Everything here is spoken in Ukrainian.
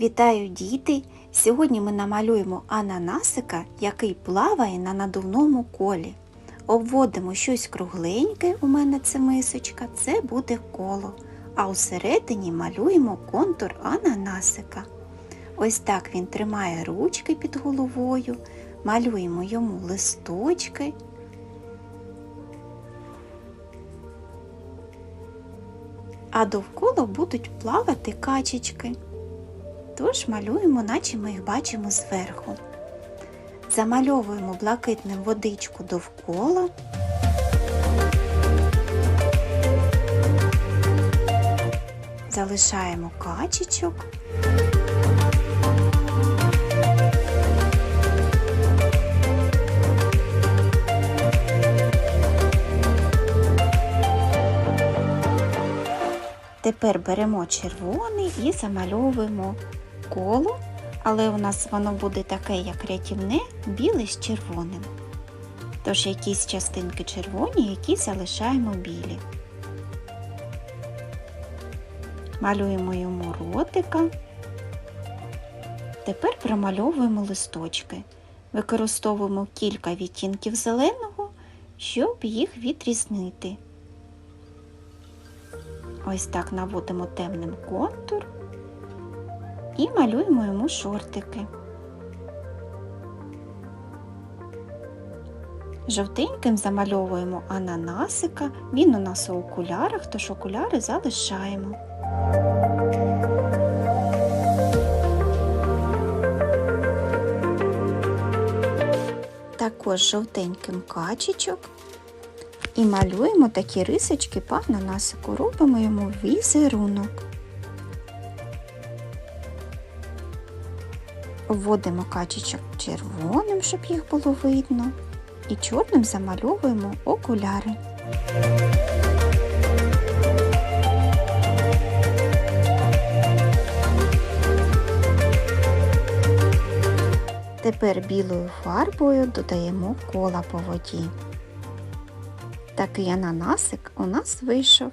Вітаю діти! Сьогодні ми намалюємо ананасика, який плаває на надувному колі. Обводимо щось кругленьке, у мене це мисочка, це буде коло. А усередині малюємо контур ананасика. Ось так він тримає ручки під головою, малюємо йому листочки. А довкола будуть плавати качечки. Тож малюємо, наче ми їх бачимо зверху. Замальовуємо блакитним водичку довкола. Залишаємо качечок. Тепер беремо червоний і замальовуємо коло, але у нас воно буде таке, як рятівне, біле з червоним. Тож якісь частинки червоні, які залишаємо білі. Малюємо йому ротика. Тепер промальовуємо листочки. Використовуємо кілька відтінків зеленого, щоб їх відрізнити. Ось так наводимо темним контур і малюємо йому шортики. Жовтеньким замальовуємо ананасика, він у нас у окулярах, тож окуляри залишаємо. Також жовтеньким качечок і малюємо такі рисочки по ананасику, робимо йому візерунок. Вводимо качечок червоним, щоб їх було видно, і чорним замальовуємо окуляри. Тепер білою фарбою додаємо кола по воді. Такий ананасик у нас вийшов.